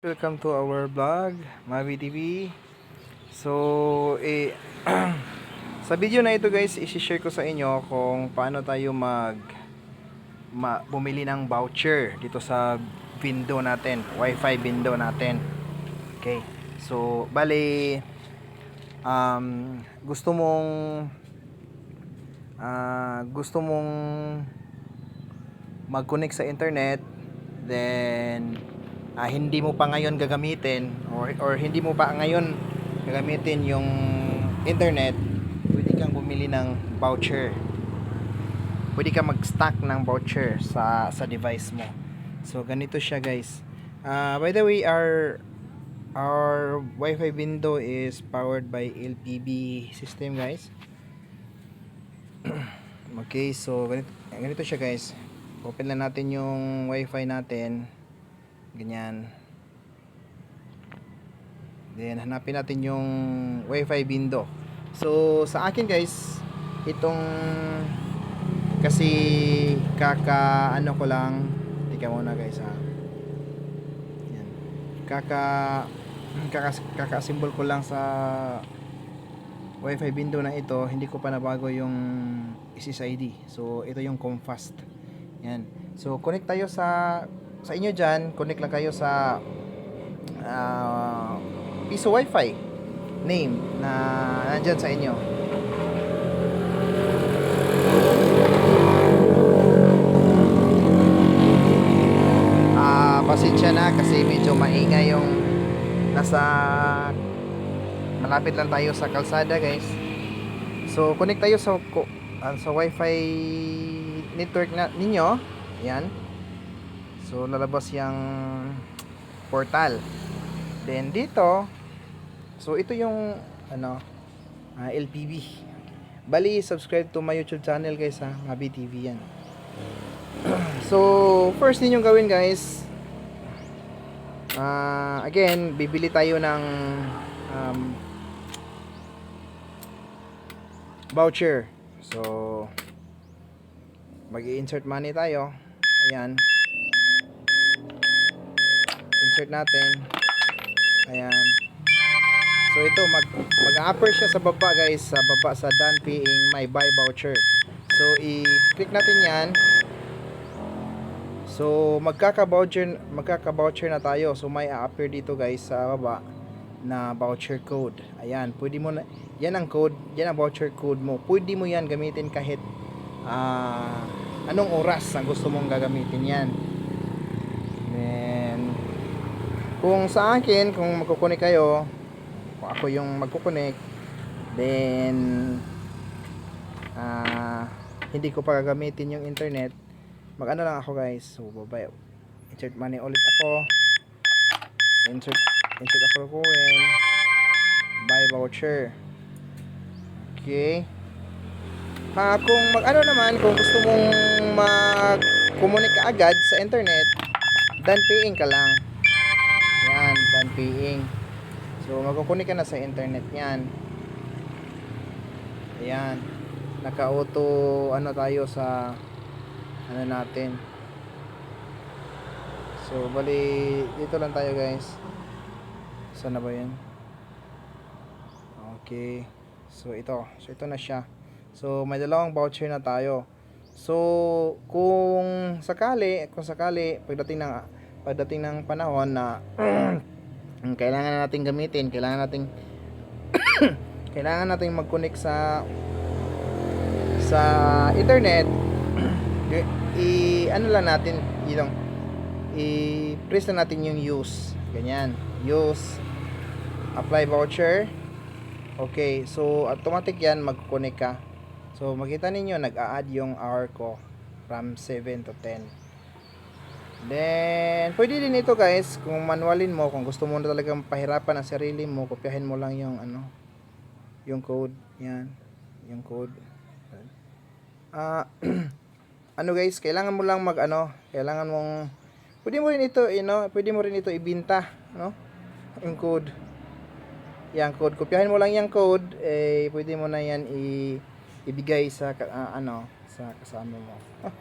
Welcome to our vlog, Mavi TV. So, eh, sa video na ito guys, isi-share ko sa inyo kung paano tayo mag ma, bumili ng voucher dito sa window natin, wifi window natin. Okay. So, bali um, gusto mong ah, gusto mong mag-connect sa internet then ah, hindi mo pa ngayon gagamitin or, or hindi mo pa ngayon gagamitin yung internet pwede kang bumili ng voucher. Pwede kang mag-stack ng voucher sa sa device mo. So ganito siya guys. Ah, by the way our our wifi window is powered by LPB system guys. Okay so ganito, ganito siya guys. Open lang natin yung wifi natin ganyan. Then hanapin natin yung wifi window. So sa akin guys itong kasi kaka ano ko lang tika muna guys ha. Yan. Kaka kaka, kaka symbol ko lang sa wifi window na ito hindi ko pa nabago yung SSID so ito yung Comfast. Yan. So connect tayo sa sa inyo dyan, connect lang kayo sa ah, piso wifi name na nandyan sa inyo. Ah, pasensya na kasi medyo maingay yung nasa malapit lang tayo sa kalsada, guys. So, connect tayo sa ah, sa wifi network na ninyo. Yan. So lalabas yung portal. Then dito, so ito yung ano, ah, LPB. Bali, subscribe to my YouTube channel guys ha, Mabi TV yan. so, first ninyong gawin guys, ah, again, bibili tayo ng um, voucher. So, mag-insert money tayo. Ayan insert natin. Ayan. So ito mag mag-upper siya sa baba guys. Sa baba sa done paying my buy voucher. So i-click natin yan. So magkaka voucher magkaka voucher na tayo. So may appear dito guys sa baba na voucher code. Ayan pwede mo na yan ang code yan ang voucher code mo. Pwede mo yan gamitin kahit ah anong oras ang gusto mong gagamitin yan then kung sa akin, kung magkukunik kayo, kung ako yung magkukunik, then, ah, hindi ko pa gagamitin yung internet, mag-ano lang ako guys, so babay, insert money ulit ako, insert, insert ako kukuin, buy voucher, okay, Ah, kung mag-ano naman, kung gusto mong mag-communicate agad sa internet, done paying ka lang. Paying. So, magkukunik ka na sa internet yan. Ayan. Naka-auto, ano tayo sa, ano natin. So, bali, dito lang tayo guys. Saan na ba yan? Okay. So, ito. So, ito na siya. So, may dalawang voucher na tayo. So, kung sakali, kung sakali, pagdating ng pagdating ng panahon na kailangan nating gamitin, kailangan nating kailangan nating mag-connect sa sa internet. I, ano lang natin yung i-press lang natin yung use. Ganyan. Use apply voucher. Okay so automatic yan mag-connect ka. So makita ninyo nag-a-add yung hour ko from 7 to 10 Then, pwede din ito guys, kung manualin mo, kung gusto mo na talagang pahirapan ang sarili mo, kopyahin mo lang yung ano, yung code, yan, yung code. Ah, ano guys, kailangan mo lang mag ano, kailangan mong, pwede mo rin ito, you know, pwede mo rin ito ibinta, no? Yung code. Yang code, kopyahin mo lang yung code, eh, pwede mo na yan i, ibigay sa, ah, ano, sa kasama mo. Ah,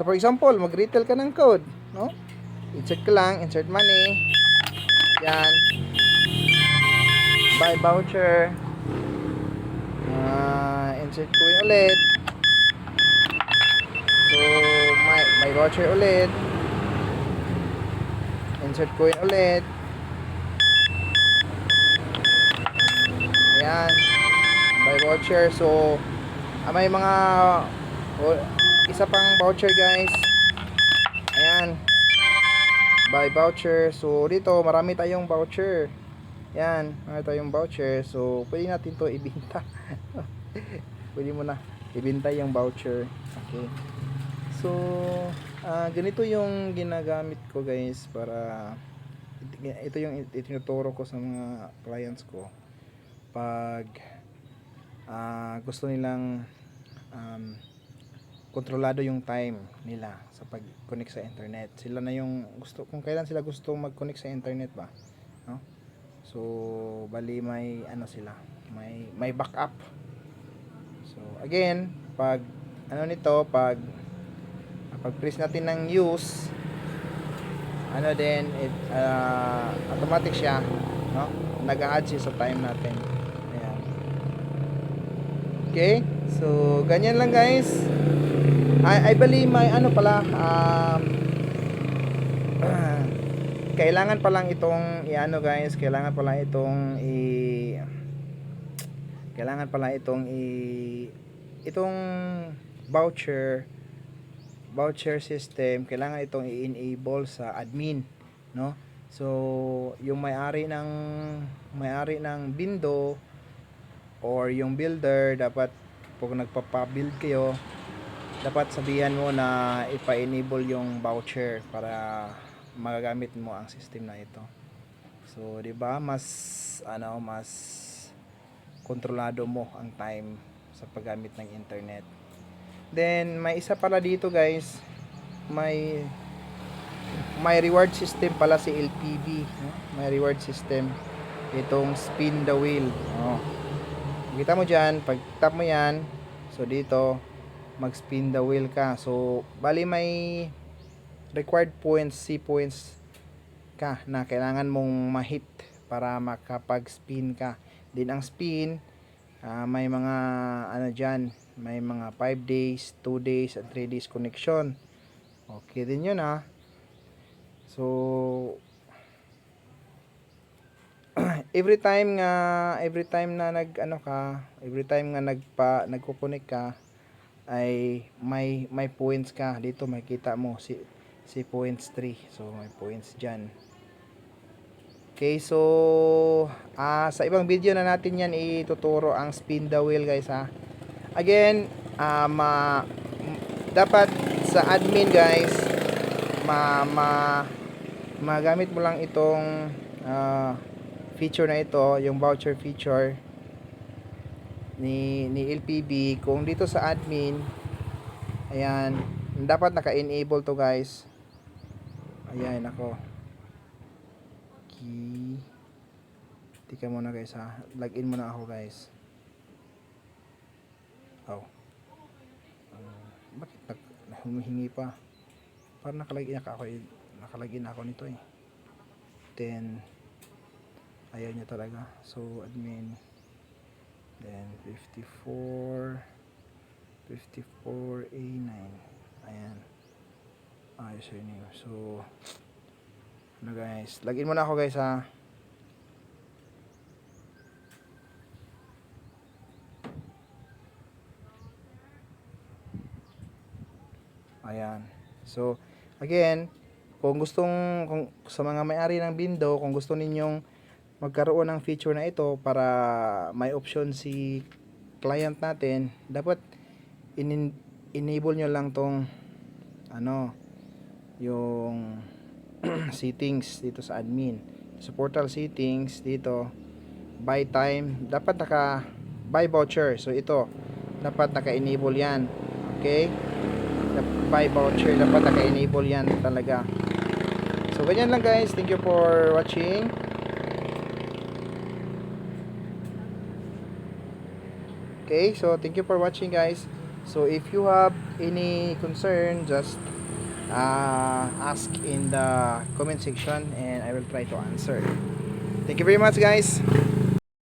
So for example, mag-retail ka ng code, no? Insert ka lang, insert money. Yan. Buy voucher. Ah, insert yun ulit. So, may, may voucher ulit. Insert yun ulit. Ayan. Buy voucher. So, ah, may mga oh, isa pang voucher guys. Ayan. Buy voucher. So, dito marami tayong voucher. Yan, marami tayong voucher. So, pwede natin to ibenta. pwede mo na ibenta yung voucher. Okay. So, ah, ganito yung ginagamit ko guys para ito yung itinuturo ko sa mga clients ko pag ah, gusto nilang um, kontrolado yung time nila sa pag-connect sa internet. Sila na yung gusto kung kailan sila gusto mag-connect sa internet ba, no? So, bali may ano sila, may may backup. So, again, pag ano nito, pag pag press natin ng use ano din it ah, automatic siya no nag-add siya sa time natin ayan okay so ganyan lang guys I, I believe may ano pala um, kailangan pa lang itong i-ano guys kailangan pa lang itong i kailangan pa lang itong i itong voucher voucher system kailangan itong i-enable sa admin no? So yung may-ari ng may-ari ng bindo or yung builder dapat pag nagpapa-build kayo dapat sabihan mo na ipa-enable yung voucher para magagamit mo ang system na ito so di ba mas ano mas kontrolado mo ang time sa paggamit ng internet Then may isa pala dito guys, may may reward system pala si LPB, no? May reward system itong spin the wheel. Oh. Kita mo diyan, pag tap mo 'yan, so dito mag-spin the wheel ka. So bali may required points, C points ka na kailangan mong ma-hit para makapag-spin ka. Din ang spin, ah, may mga ano diyan, may mga 5 days, 2 days, and 3 days connection. Okay din yun ah. So, every time nga, every time na nag, ano ka, every time nga nagpa, nagko-connect ka, ay may, may points ka. Dito makita mo si, si points 3. So, may points dyan. Okay, so, ah, sa ibang video na natin yan ituturo ang spin the wheel guys ha again ah, ma dapat sa admin guys ma, ma magamit mo lang itong ah, feature na ito yung voucher feature ni ni LPB kung dito sa admin ayan dapat naka-enable to guys ayan ako key tika muna guys ha login muna ako guys Oh. Uh, bakit nag, humihingi pa? Parang nakalagin na ako, eh, nakalagin ako nito eh. Then, ayaw niya talaga. So, admin. Then, 54, 54A9. Ayan. Ayos yun yun. So, ano guys, login muna ako guys ha. Ayan. So, again, kung gustong kung sa mga may-ari ng bindo, kung gusto ninyong magkaroon ng feature na ito para may option si client natin, dapat in enable nyo lang tong ano yung settings dito sa admin. Sa portal settings dito buy time dapat naka buy voucher. So ito dapat naka enable yan. Okay? Buy voucher dapat naka-enable yan talaga. So ganyan lang guys. Thank you for watching okay so thank you for watching guys so if you have any concern just uh, ask in the comment section and I will try to answer. Thank you very much guys.